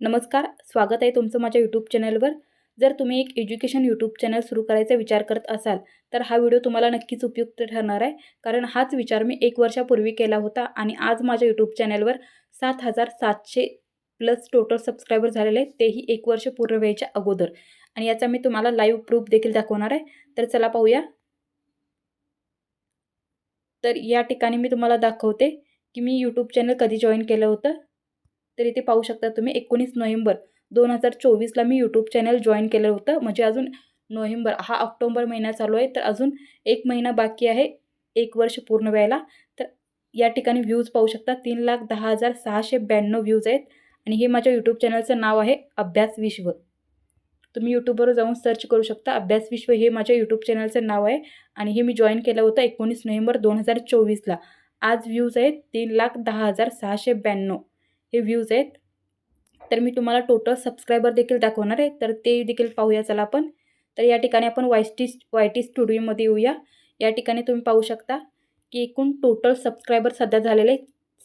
नमस्कार स्वागत आहे तुमचं माझ्या यूट्यूब चॅनलवर जर तुम्ही एक एज्युकेशन यूट्यूब चॅनल सुरू करायचा विचार करत असाल तर हा व्हिडिओ तुम्हाला नक्कीच उपयुक्त ठरणार आहे. कारण हाच विचार मी एक वर्षापूर्वी केला होता आणि आज माझ्या यूट्यूब चॅनलवर सात हजार सातशे प्लस टोटल सबस्क्रायबर झालेले आहेत. तेही एक वर्ष पूर्ण वेळेच्या अगोदर. आणि याचा मी तुम्हाला लाईव्ह प्रूफ देखील दाखवणार आहे. तर चला पाहूया. तर या ठिकाणी मी तुम्हाला दाखवते की मी यूट्यूब चॅनल कधी जॉईन केलं होतं. तर इथे पाहू शकता तुम्ही एकोणीस नोव्हेंबर दोन हजार चोवीसला मी यूट्यूब चॅनल जॉईन केलं होतं. म्हणजे अजून नोव्हेंबर हा ऑक्टोंबर महिना चालू आहे. तर अजून एक महिना बाकी आहे एक वर्ष पूर्ण व्हायला. तर या ठिकाणी व्ह्यूज पाहू शकता तीन लाख दहा हजार सहाशे ब्याण्णव व्ह्यूज आहेत. आणि हे माझ्या यूट्यूब चॅनलचं नाव आहे अभ्यास विश्व. तुम्ही यूट्यूबवर जाऊन सर्च करू शकता अभ्यास विश्व हे माझ्या यूट्यूब चॅनलचं नाव आहे. आणि हे मी जॉईन केलं होतं एकोणीस नोव्हेंबर दोन हजार चोवीसला. आज व्ह्यूज आहेत तीन लाख दहा हजार सहाशे ब्याण्णव. हे व्ह्यूज आहेत. तर मी तुम्हाला टोटल सबस्क्रायबर देखील दाखवणार आहे. तर ते देखील पाहूया. चला आपण. तर या ठिकाणी आपण वायटी वायटी वाय टी स्टुडिओमध्ये येऊया. या ठिकाणी तुम्ही पाहू शकता की एकूण टोटल सबस्क्रायबर सध्या झालेले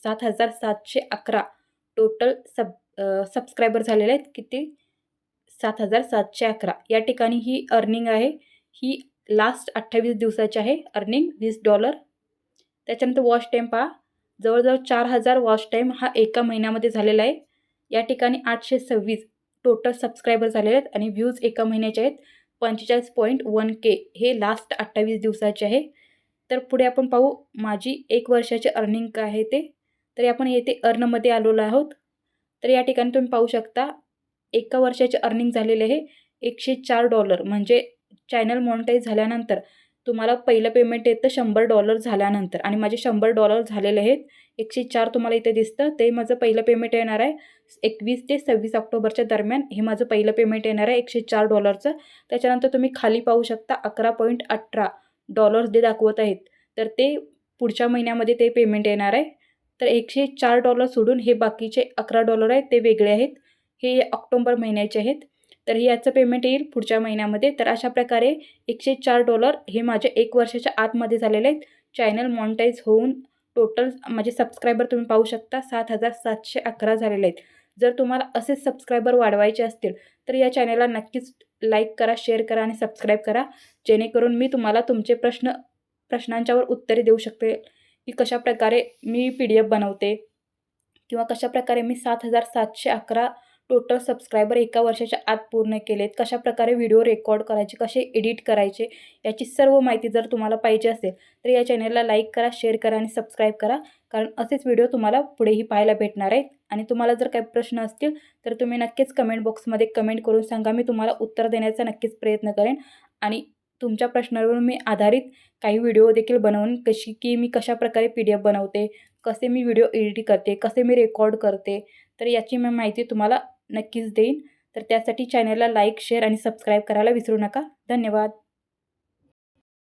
सात हजार सातशे अकरा. टोटल सब सबस्क्रायबर झालेले आहेत किती? सात हजार सातशे अकरा. या ठिकाणी ही अर्निंग आहे. ही लास्ट अठ्ठावीस दिवसाची आहे. अर्निंग वीस डॉलर त्याच्यानंतर वॉच टाईम पहा. जवळजवळ चार हजार वॉच टाईम हा एका महिन्यामध्ये झालेला आहे. या ठिकाणी आठशे सव्वीस टोटल सबस्क्रायबर झालेले आहेत आणि व्ह्यूज एका महिन्याचे आहेत. पंचेचाळीस पॉईंट वन के हे लास्ट अठ्ठावीस दिवसाचे आहे. तर पुढे आपण पाहू माझी एक वर्षाची अर्निंग काय आहे ते. तरी आपण येथे अर्नमध्ये आलेलो आहोत. तर या ठिकाणी तुम्ही पाहू शकता एका वर्षाचे अर्निंग झालेले आहे एकशे चार डॉलर म्हणजे चॅनल मॉनिटाईज झाल्यानंतर तुम्हाला पहिलं पेमेंट येतं शंभर डॉलर झाल्यानंतर. आणि माझे शंभर डॉलर झालेले आहेत. एकशे चार तुम्हाला इथे दिसतं. ते माझं पहिलं पेमेंट येणार आहे. एकवीस ते सव्वीस ऑक्टोबरच्या दरम्यान हे माझं पहिलं पेमेंट येणार आहे. एकशे चार डॉलरचं त्याच्यानंतर तुम्ही खाली पाहू शकता अकरा पॉईंट अठरा डॉलर्स जे दाखवत आहेत. तर ते पुढच्या महिन्यामध्ये ते पेमेंट येणार आहे. तर एकशे चार डॉलर सोडून हे बाकीचे अकरा डॉलर आहेत. ते वेगळे आहेत. हे ऑक्टोंबर महिन्याचे आहेत. तर याचं पेमेंट येईल पुढच्या महिन्यामध्ये. तर अशा प्रकारे एकशे चार डॉलर हे माझ्या एक वर्षाच्या आतमध्ये झालेले आहेत. चॅनल मॉनिटाईज होऊन टोटल माझे सबस्क्रायबर तुम्ही पाहू शकता सात हजार सातशे अकरा झालेले आहेत. जर तुम्हाला असेच सबस्क्रायबर वाढवायचे असतील तर या चॅनलला नक्कीच लाईक करा शेअर करा आणि सबस्क्राईब करा. जेणेकरून मी तुम्हाला तुमचे प्रश्न प्रश्नांच्यावर उत्तरे देऊ शकते की कशाप्रकारे मी पी डी एफ बनवते किंवा कशाप्रकारे मी सात हजार सातशे अकरा टोटल सबस्क्रायबर एका वर्षाच्या आत पूर्ण केलेत. कशाप्रकारे व्हिडिओ रेकॉर्ड करायचे कसे एडिट करायचे याची सर्व माहिती जर तुम्हाला पाहिजे असेल तर या चॅनलला लाईक करा शेअर करा आणि सबस्क्राईब करा. कारण असेच व्हिडिओ तुम्हाला पुढेही पाहायला भेटणार आहेत. आणि तुम्हाला जर काही प्रश्न असतील तर तुम्ही नक्कीच कमेंट बॉक्समध्ये कमेंट करून सांगा. मी तुम्हाला उत्तर देण्याचा नक्कीच प्रयत्न करेन. आणि तुमच्या प्रश्नावर मी आधारित काही व्हिडिओ देखील बनवून कशी की मी कशाप्रकारे पी डी एफ बनवते कसे मी व्हिडिओ एडिट करते कसे मी रेकॉर्ड करते तर याची मी माहिती तुम्हाला नक्कीच देईन. तर त्यासाठी चॅनलला लाईक शेअर आणि सबस्क्राईब करायला विसरू नका. धन्यवाद.